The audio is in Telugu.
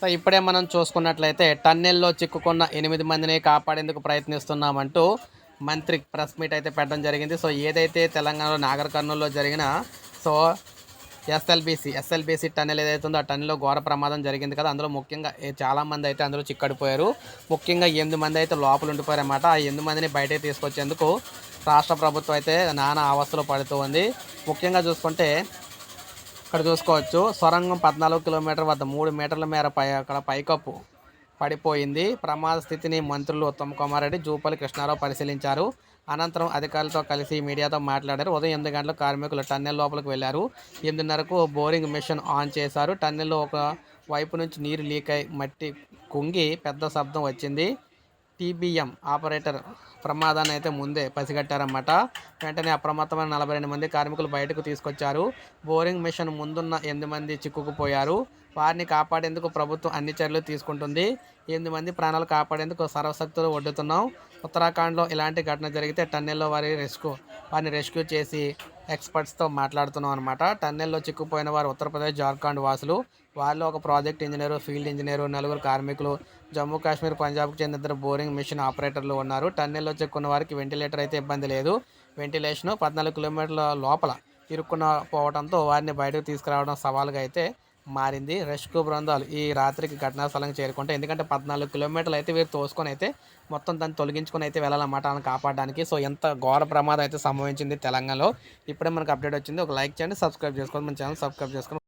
సో ఇప్పుడే మనం చూసుకున్నట్లయితే టన్నెల్లో చిక్కుకున్న ఎనిమిది మందిని కాపాడేందుకు ప్రయత్నిస్తున్నామంటూ మంత్రి ప్రెస్ మీట్ అయితే పెట్టడం జరిగింది. సో ఏదైతే తెలంగాణలో నాగర్ కర్నూలులో జరిగిన సో ఎస్ఎల్బిసి ఎస్ఎల్బిసి టన్నెల్ ఏదైతే ఉందో ఆ టన్నెల్లో ఘోర ప్రమాదం జరిగింది కదా. అందులో ముఖ్యంగా చాలామంది చాలా మంది అయితే అందులో చిక్కడిపోయారు. ముఖ్యంగా ఎనిమిది మంది అయితే లోపల ఉండిపోయారన్నమాట. ఆ ఎనిమిది మందిని బయటకు తీసుకొచ్చేందుకు రాష్ట్ర ప్రభుత్వం అయితే నానా అవస్థలు పడుతూ ఉంది. ముఖ్యంగా చూసుకుంటే ఇక్కడ చూసుకోవచ్చు. సొరంగం పద్నాలుగు కిలోమీటర్ వద్ద మూడు మీటర్ల మేర పై అక్కడ పైకప్పు పడిపోయింది. ప్రమాద స్థితిని మంత్రులు ఉత్తమ్ కుమార్ రెడ్డి జూపల్లి కృష్ణారావు పరిశీలించారు. అనంతరం అధికారులతో కలిసి మీడియాతో మాట్లాడారు. ఉదయం ఎనిమిది గంటలకు కార్మికులు టన్నెల్ లోపలికి వెళ్ళారు ఎనిమిదిన్నరకు బోరింగ్ మిషన్ ఆన్ చేశారు. టన్నెల్లో ఒక వైపు నుంచి నీరు లీక్ అయి మట్టి కుంగి పెద్ద శబ్దం వచ్చింది. టీబీఎం ఆపరేటర్ ప్రమాదాన్ని అయితే ముందే పసిగట్టారన్నమాట. వెంటనే అప్రమత్తమైన నలభై రెండు మంది కార్మికులు బయటకు తీసుకొచ్చారు. బోరింగ్ మిషన్ ముందున్న ఎనిమిది మంది చిక్కుకుపోయారు. వారిని కాపాడేందుకు ప్రభుత్వం అన్ని చర్యలు తీసుకుంటుంది. ఎనిమిది మంది ప్రాణాలు కాపాడేందుకు సర్వశక్తులు ఒడ్డుతున్నాం. ఉత్తరాఖండ్లో ఇలాంటి ఘటన జరిగితే టన్నెల్లో వారి రెస్క్యూ వారిని రెస్క్యూ చేసి ఎక్స్పర్ట్స్తో మాట్లాడుతున్నాం అనమాట టన్నెల్లో చిక్కుపోయిన వారు ఉత్తరప్రదేశ్ జార్ఖండ్ వాసులు. వారిలో ఒక ప్రాజెక్ట్ ఇంజనీరు ఫీల్డ్ ఇంజనీరు నలుగురు కార్మికులు జమ్మూ కాశ్మీర్ పంజాబ్కి చెందిన ఇద్దరు బోరింగ్ మిషన్ ఆపరేటర్లు ఉన్నారు. టన్నెల్లో చిక్కున్న వారికి వెంటిలేటర్ అయితే ఇబ్బంది లేదు. వెంటిలేషన్ పద్నాలుగు కిలోమీటర్ల లోపల ఇరుక్కున్న పోవడంతో వారిని బయటకు తీసుకురావడం సవాలుగా అయితే మారింది. రెస్క్యూ బృందాలు ఈ రాత్రికి ఘటనా స్థలం చేరుకుంటే ఎందుకంటే పద్నాలుగు కిలోమీటర్లు అయితే వీరు తోసుకొని అయితే మొత్తం దాన్ని తొలగించుకొని అయితే వెళ్ళాలన్నమాట అని కాపాడడానికి. సో ఎంత ఘోర ప్రమాదం అయితే సంభవించింది తెలంగాణలో. ఇప్పుడే మనకు అప్డేట్ వచ్చింది. ఒక లైక్ చేయండి సబ్స్క్రైబ్ చేసుకోండి. మన ఛానల్ సబ్స్క్రైబ్ చేసుకోండి.